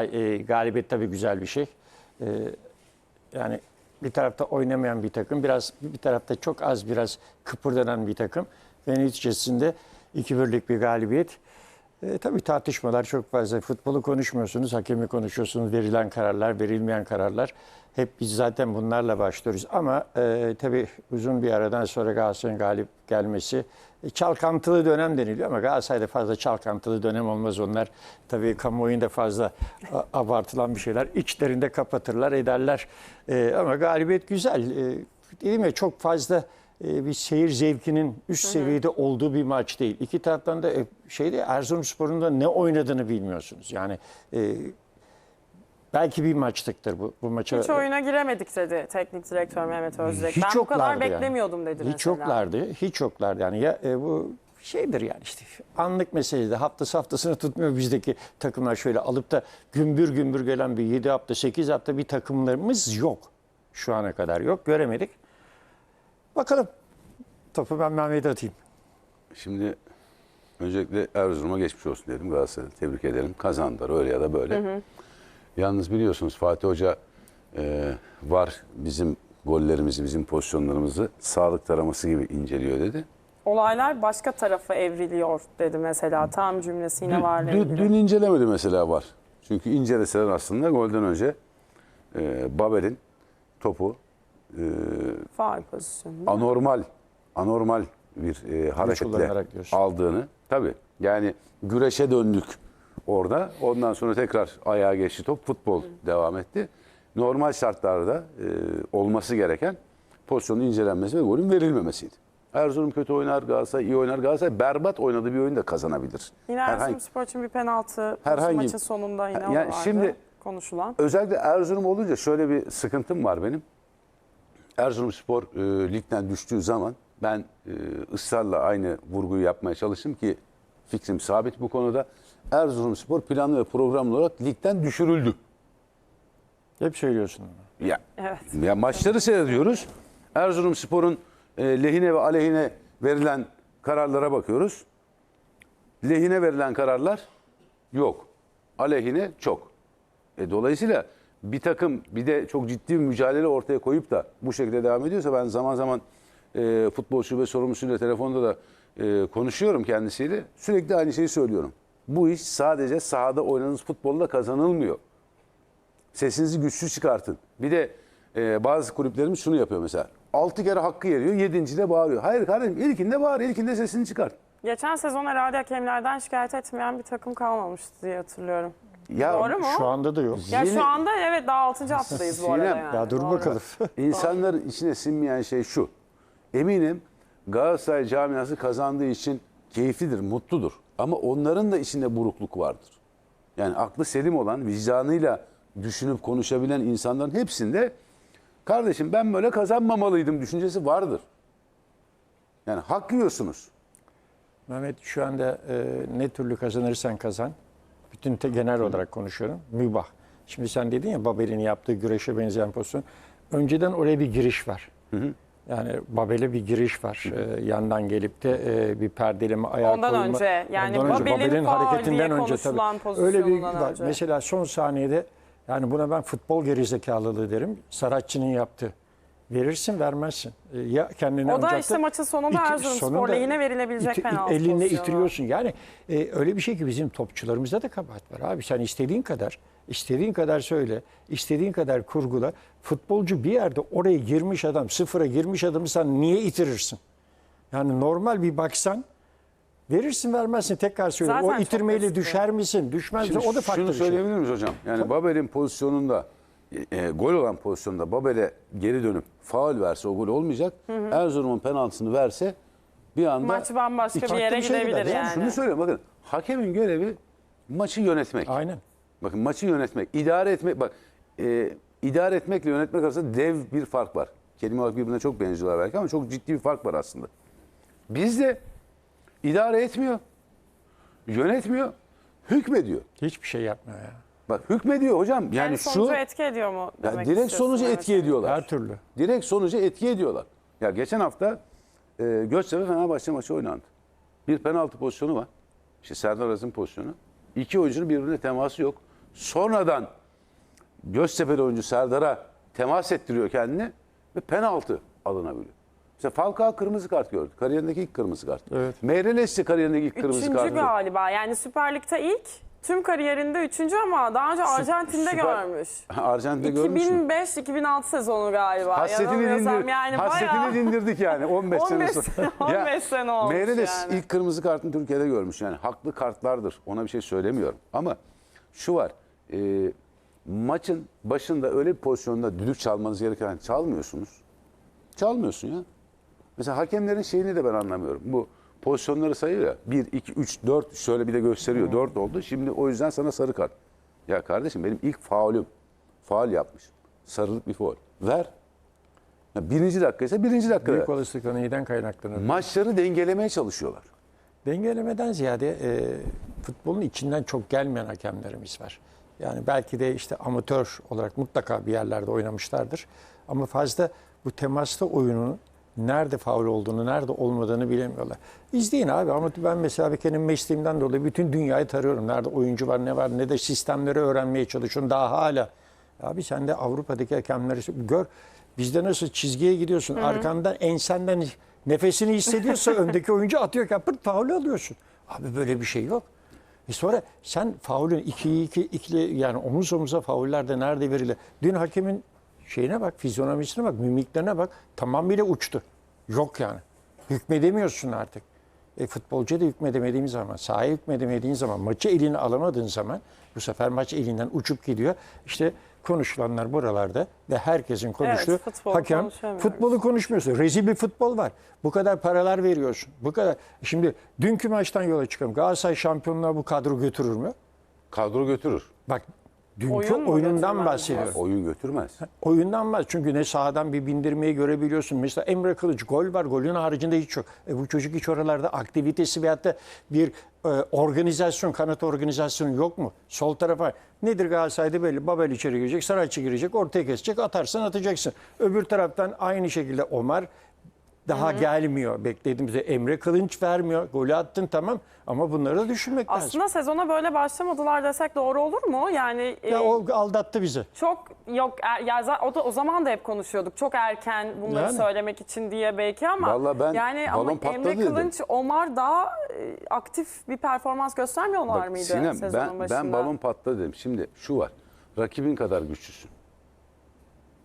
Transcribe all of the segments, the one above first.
E, galibiyet tabii güzel bir şey. E, yani bir tarafta oynamayan bir takım, biraz bir tarafta çok az biraz kıpırdanan bir takım. Ve neticesinde 2-1'lik bir galibiyet. E, tabii tartışmalar çok fazla. Futbolu konuşmuyorsunuz, hakemi konuşuyorsunuz. Verilen kararlar, verilmeyen kararlar. Hep biz zaten bunlarla başlıyoruz. Ama e, tabii uzun bir aradan sonra Galatasaray'ın galip gelmesi e, çalkantılı dönem deniliyor ama Galatasaray'da fazla çalkantılı dönem olmaz. Onlar tabii kamuoyunda fazla a- abartılan bir şeyler. İçlerinde kapatırlar, ederler. E, ama galibiyet güzel. E, dedim ya çok fazla e, bir seyir zevkinin üst seviyede olduğu bir maç değil. İki taraftan da e, şeyde Erzurumspor'un da ne oynadığını bilmiyorsunuz. Yani e, belki bir maçlıktır bu bu maça. Hiç oyuna giremedik dedi teknik direktör Mehmet Özdek. Hiç ben bu kadar yani. beklemiyordum dedi Hiç mesela. yoklardı. Hiç yoklardı. Yani ya e, bu şeydir yani işte anlık meselede haftası haftasını tutmuyor bizdeki takımlar şöyle alıp da gümbür gümbür gelen bir 7 hafta 8 hafta bir takımlarımız yok. Şu ana kadar yok. Göremedik. Bakalım. Topu ben Mehmet'e atayım. Şimdi öncelikle Erzurum'a geçmiş olsun dedim Galatasaray'ı tebrik edelim. Kazandılar öyle ya da böyle. Yalnız biliyorsunuz Fatih Hoca e, var bizim gollerimizi, bizim pozisyonlarımızı sağlık taraması gibi inceliyor dedi. Olaylar başka tarafa evriliyor dedi mesela. Tam cümlesi yine varla Dün, dün incelemedi mesela var. Çünkü inceleseler aslında golden önce e, Babel'in topu e, Faul pozisyonu. anormal anormal bir e, hareketle aldığını tabii yani güreşe döndük orada. Ondan sonra tekrar ayağa geçti top futbol devam etti. Normal şartlarda e, olması gereken pozisyonun incelenmesi ve golün verilmemesiydi. Erzurum kötü oynar, Galatasaray iyi oynar. Galatasaray berbat oynadığı bir oyunu da kazanabilir. Yine Herhangi- Erzurumspor için bir penaltı Herhangi- maçın sonunda yine Yani vardı şimdi- konuşulan. Özellikle Erzurum olunca şöyle bir sıkıntım var benim. Erzurumspor e, ligden düştüğü zaman ben e, ısrarla aynı vurguyu yapmaya çalıştım ki fikrim sabit bu konuda. Erzurumspor planlı ve programlı olarak ligden düşürüldü. Hep söylüyorsun. onu. Ya, Evet. ya maçları seyrediyoruz. Erzurumspor'un e, lehine ve aleyhine verilen kararlara bakıyoruz. Lehine verilen kararlar yok. Aleyhine çok. E, dolayısıyla bir takım bir de çok ciddi bir mücadele ortaya koyup da bu şekilde devam ediyorsa ben zaman zaman e, futbol şube sorumlusuyla telefonda da e, konuşuyorum kendisiyle. Sürekli aynı şeyi söylüyorum. Bu iş sadece sahada oynadığınız futbolla kazanılmıyor. Sesinizi güçlü çıkartın. Bir de e, bazı kulüplerimiz şunu yapıyor mesela. 6 kere hakkı yeriyor, 7. de bağırıyor. Hayır kardeşim ilkinde bağır, ilkinde sesini çıkart. Geçen sezon herhalde hakemlerden şikayet etmeyen bir takım kalmamıştı diye hatırlıyorum. Ya Doğru mu? Şu anda da yok. Ya Yeni- şu anda evet daha 6. haftadayız bu arada yani. Ya dur Doğru. bakalım. İnsanların içine sinmeyen şey şu. Eminim Galatasaray camiası kazandığı için keyiflidir, mutludur. Ama onların da içinde burukluk vardır. Yani aklı selim olan, vicdanıyla düşünüp konuşabilen insanların hepsinde kardeşim ben böyle kazanmamalıydım düşüncesi vardır. Yani hak yiyorsunuz. Mehmet şu anda e, ne türlü kazanırsan kazan. Bütün te- genel olarak konuşuyorum. Mübah. Şimdi sen dedin ya Babel'in yaptığı güreşe benzeyen pozisyon. Önceden oraya bir giriş var. Yani Babel'e bir giriş var. E, yandan gelip de e, bir perdeleme ayağa Ondan koyma. önce, yani Babel'in faul diye konuşulan Öyle bir pozisyonundan var. önce. Mesela son saniyede yani buna ben futbol gerizekalılığı derim. Saratçı'nın yaptığı. Verirsin vermezsin. E, Ya kendini O da işte maçın sonunda İki- Erzurumspor sonunda lehine verilebilecek iti- penaltı Elinle pozisyonu. itiriyorsun. Yani e, öyle bir şey ki bizim topçularımızda da kabahat var abi. Sen istediğin kadar, istediğin kadar söyle, istediğin kadar kurgula. Futbolcu bir yerde oraya girmiş adam, sıfıra girmiş adamı sen niye itirirsin? Yani normal bir baksan verirsin vermezsin tekrar söyle. Zaten O itirmeyle düşer misin, düşmez misin? Şimdi O da farklı şunu bir şey. söyleyebilir miyiz hocam? Yani Babel'in pozisyonunda e, e, gol olan pozisyonda Babel'e geri dönüp faul verse o gol olmayacak. Erzurum'un penaltısını verse bir anda Maç bambaşka farklı bir yere şey gidebilir gider. yani. şunu söyleyeyim bakın hakemin görevi maçı yönetmek. Aynen. Bakın maçı yönetmek, idare etmek bak e, idare etmekle yönetmek arasında dev bir fark var. Kelime olarak birbirine çok benziyorlar belki ama çok ciddi bir fark var aslında. Bizde idare etmiyor, yönetmiyor, hükmediyor. Hiçbir şey yapmıyor ya. Bak hükmediyor hocam. Yani, Yani şu sonucu etki ediyor mu? ya demek direkt sonucu etki Ali? ediyorlar. Her türlü. Direkt sonucu etki ediyorlar. Ya geçen hafta e, Göztepe Fenerbahçe maçı oynandı. Bir penaltı pozisyonu var. İşte Serdar Aziz'in pozisyonu. İki oyuncunun birbirine teması yok. Sonradan Göztepe'li oyuncu Serdar'a temas ettiriyor kendini ve penaltı alınabiliyor. Mesela Falcao kırmızı kart gördü. Kariyerindeki ilk kırmızı kart. Evet. Meireles de kariyerindeki ilk kırmızı Üçüncü kart. gördü. galiba. Yani Süper Lig'de ilk, tüm kariyerinde üçüncü ama daha önce Arjantin'de Süper- görmüş. Arjantin'de görmüş mü? 2005-2006 sezonu galiba. Hasretini, Yanılmıyorsam dindir, yani hasretini bayağı- dindirdik yani 15, 15 sene sene- sonra. 15 sene olmuş Meireles yani. ilk kırmızı kartını Türkiye'de görmüş yani haklı kartlardır ona bir şey söylemiyorum. Ama şu var e, maçın başında öyle bir pozisyonda düdük çalmanız gereken çalmıyorsunuz. Çalmıyorsun ya. Mesela hakemlerin şeyini de ben anlamıyorum. Bu pozisyonları sayıyor ya. 1, 2, 3, 4 şöyle bir de gösteriyor. 4 oldu. Şimdi o yüzden sana sarı kart. Ya kardeşim benim ilk faulüm. Faul yapmış. Sarılık bir faul. Ver. Ya birinci dakika ise birinci dakika. Büyük olasılıkla neyden kaynaklanır? Maçları dengelemeye çalışıyorlar. Dengelemeden ziyade e, futbolun içinden çok gelmeyen hakemlerimiz var. Yani belki de işte amatör olarak mutlaka bir yerlerde oynamışlardır. Ama fazla bu temaslı oyunun nerede faul olduğunu, nerede olmadığını bilemiyorlar. İzleyin abi ama ben mesela kendim mesleğimden dolayı bütün dünyayı tarıyorum. Nerede oyuncu var, ne var, ne de sistemleri öğrenmeye çalışıyorum. Daha hala. Abi sen de Avrupa'daki hakemleri gör. Bizde nasıl çizgiye gidiyorsun. Arkandan ensenden nefesini hissediyorsa öndeki oyuncu atıyorken pırt faulü alıyorsun. Abi böyle bir şey yok. E sonra sen faulün 2 iki, ikili yani omuz omuza fauller de nerede verilir? Dün hakemin şeyine bak, fizyonomisine bak, mimiklerine bak. Tamamıyla uçtu. Yok yani. Hükmedemiyorsun artık. E, futbolcuya da hükmedemediğin zaman, sahaya hükmedemediğin zaman, maçı eline alamadığın zaman bu sefer maç elinden uçup gidiyor. İşte konuşulanlar buralarda ve herkesin konuştuğu futbolu hakem konuşamıyoruz. futbolu konuşmuyorsun. Rezil bir futbol var. Bu kadar paralar veriyorsun. Bu kadar. Şimdi dünkü maçtan yola çıkalım. Galatasaray şampiyonluğa bu kadro götürür mü? Kadro götürür. Bak dünkü Oyun mu oyunundan götürmez? bahsediyorum. Oyun götürmez. Oyundan var. Çünkü ne sahadan bir bindirmeyi görebiliyorsun. Mesela Emre Kılıç gol var. Golün haricinde hiç yok. E bu çocuk hiç oralarda aktivitesi veyahut da bir e, organizasyon, kanat organizasyonu yok mu? Sol tarafa nedir Galatasaray'da belli. Babel içeri girecek, Sarayçı girecek, ortaya kesecek, atarsan atacaksın. Öbür taraftan aynı şekilde Omar daha gelmiyor. Beklediğimizde Emre Kılınç vermiyor. Golü attın tamam ama bunları da düşünmek lazım. Aslında sezona böyle başlamadılar desek doğru olur mu? Yani e, Ya o aldattı bizi. çok yok er, ya za- o, da, o zaman da hep konuşuyorduk. Çok erken bunları Yani. söylemek için diye belki ama Vallahi ben yani ama balon patladı Emre dedim. Kılınç, Omar daha e, aktif bir performans göstermiyorlar Bak, mıydı Sinem sezonun ben, başında? ben balon patladı dedim. Şimdi şu var. Rakibin kadar güçlüsün.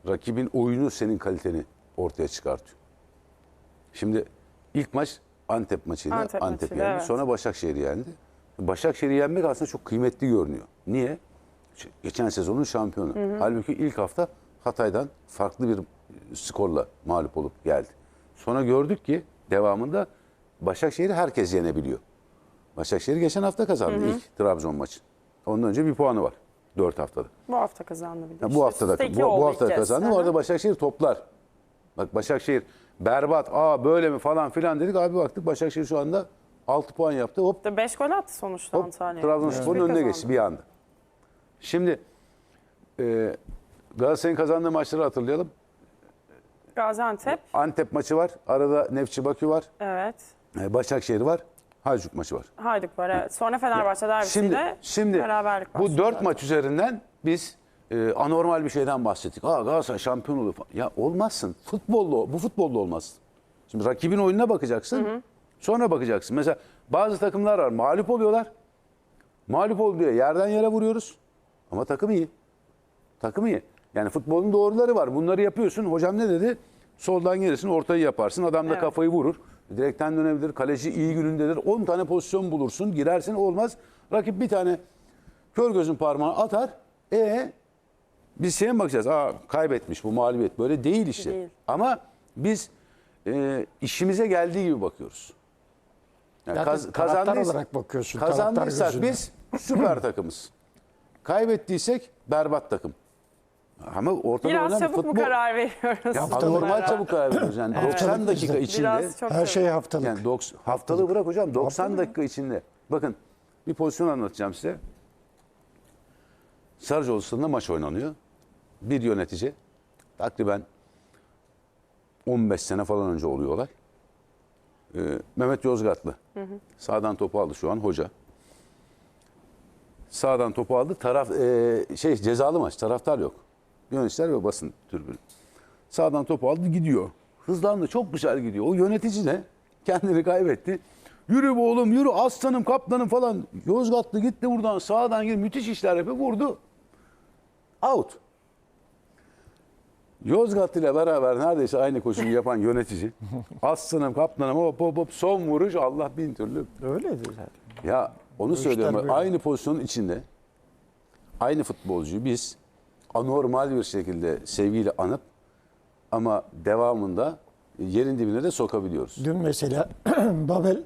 Rakibin oyunu senin kaliteni ortaya çıkartıyor. Şimdi ilk maç Antep maçıydı. Antep Antep, maçıydı, yendi. evet. Sonra Başakşehir'i yendi. Başakşehir'i yenmek aslında çok kıymetli görünüyor. Niye? Ç- Geçen sezonun şampiyonu. Halbuki ilk hafta Hatay'dan farklı bir skorla mağlup olup geldi. Sonra gördük ki devamında Başakşehir'i herkes yenebiliyor. Başakşehir geçen hafta kazandı ilk Trabzon maçı. Ondan önce bir puanı var. 4 haftada. Bu hafta kazandı bir de. Ya işte. bu hafta da Üstteki bu, bu oldu hafta kez. kazandı. Hı hı. Orada Başakşehir toplar. Bak Başakşehir berbat. Aa böyle mi falan filan dedik. Abi baktık Başakşehir şu anda 6 puan yaptı. Hop İşte 5 gol attı sonuçta hop Antalya. Trabzonspor'un önüne kazandı. geçti bir anda. Şimdi e, Galatasaray'ın kazandığı maçları hatırlayalım. Gaziantep. Antep maçı var. Arada Nefçi Bakü var. Evet. E, Başakşehir var. Hajduk maçı var. Hayduk var evet. Sonra Fenerbahçe Şimdi derbisiyle şimdi beraberlik bu başladı dört maç üzerinden biz e, anormal bir şeyden bahsettik. Aa Galatasaray şampiyon olur falan. Ya olmazsın. Futbolda bu futbolda olmaz. Şimdi rakibin oyununa bakacaksın. Sonra bakacaksın. Mesela bazı takımlar var mağlup oluyorlar. Mağlup oluyor. Yerden yere vuruyoruz. Ama takım iyi. Takım iyi. Yani futbolun doğruları var. Bunları yapıyorsun. Hocam ne dedi? Soldan gelirsin, ortayı yaparsın. Adam da Evet. kafayı vurur. Direkten dönebilir. Kaleci iyi günündedir. 10 tane pozisyon bulursun. Girersin olmaz. Rakip bir tane kör gözün parmağı atar. E biz şeye mi bakacağız? Aa kaybetmiş bu mağlubiyet. Böyle değil işte. Değil. Ama biz e, işimize geldiği gibi bakıyoruz. Yani kaz- taraftar kazandıysa- olarak bakıyorsun, Kazandıysak biz süper takımız. Kaybettiysek berbat takım. Ama ortada Biraz önemli çabuk mu futbol. karar veriyoruz? Ya normal çabuk karar veriyoruz. Yani 90 dakika içinde. Her şey haftalık. Yani 90 haftalığı bırak hocam 90 dakika içinde. Bakın bir pozisyon anlatacağım size. Sarıcıoğlu stadında maç oynanıyor. Bir yönetici takriben 15 sene falan önce oluyor olay. Ee, Mehmet Yozgatlı. Sağdan topu aldı şu an hoca. Sağdan topu aldı. Taraf e, şey cezalı maç. Taraftar yok. Yöneticiler ve basın tribünü. Sağdan topu aldı gidiyor. Hızlandı. Çok güzel gidiyor. O yönetici de kendini kaybetti. Yürü be oğlum yürü aslanım kaplanım falan. Yozgatlı gitti buradan sağdan gir müthiş işler yapıyor vurdu. Out. Yozgatlı ile beraber neredeyse aynı koşuyu yapan yönetici. Aslanım kaplanım hop hop hop son vuruş Allah bin türlü Öyledir zaten. ya onu işler söylüyorum. böyle. Aynı pozisyonun içinde aynı futbolcuyu biz anormal bir şekilde sevgiyle anıp ama devamında yerin dibine de sokabiliyoruz. Dün mesela Babel